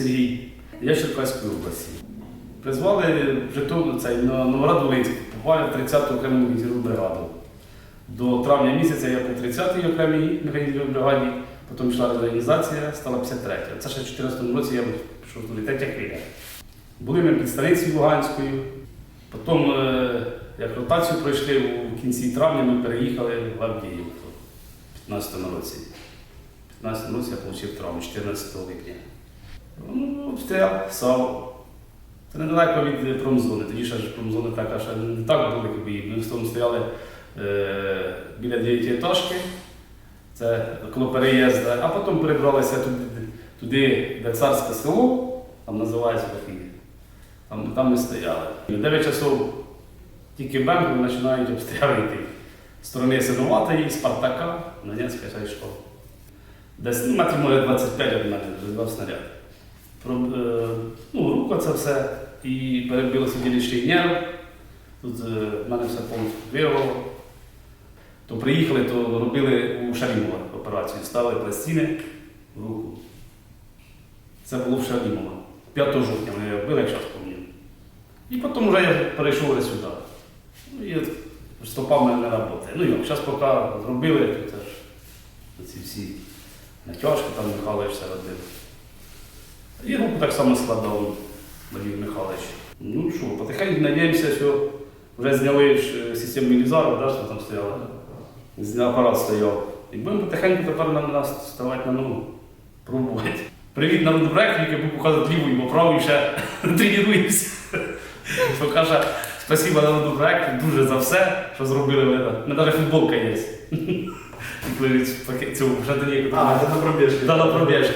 Сергій. Я з Черкаської області. Призвали в Житомир, цей, на Новоград-Волинськ, попали в 30-ту окрему механізовану бригаду. До травня місяця я був 30-й окремій механізованій бригаді, потім йшла реорганізація, стала 53-я. Це ще в 14 році я пішов туди, третя хвиля. Були ми під станицею Луганською, потім, е, як ротацію пройшли у кінці травня, ми переїхали в Авдіївку в 15 році. В 15 році я отримав травму 14 липня. Ну, обстріл, САУ. Це недалеко від промзони. Тоді ще ж промзони така ще не так велика бої. Ми в тому стояли е, біля дев'ятиэтажки, це коло переїзду, а потім перебралися туди, туди де царське село, там називається такий. Там, там ми стояли. 9 часов тільки бенком починають обстріли йти. З сторони Синуватої, Спартака, ще йшло. Десь ну, метрів може 25 від мене, вже два снаряди. Е, ну, рука це все. І перебилося діліший нерв. Тут е, в мене все повністю вирвало. То приїхали, то робили у Шалімова операцію. Ставили пластини в руку. Це було в Шалімова. 5 жовтня мене робили, як зараз пам'ятаю. І потім вже я перейшов сюди. Ну, і от стопа в мене не працює. Ну як, зараз поки зробили, то це ж ці всі натяжки, там Михайлович все робив. І руку так само складав Вадим Михайлович. Ну що, потихеньку надіємося, що вже зняли е, систему Мілізару, да, що там стояло. Зня- Апарат стояв. І будемо потихеньку тепер на нас ставати на ногу, пробувати. Привіт народу Бреквік, який показує ліву і праву ще тренуємося. То каже, спасибо народу Бреквік дуже за все, що зробили ви. У мене навіть футболка є. І пакет цю вже до А, це на пробіжки. Да, на пробіжки.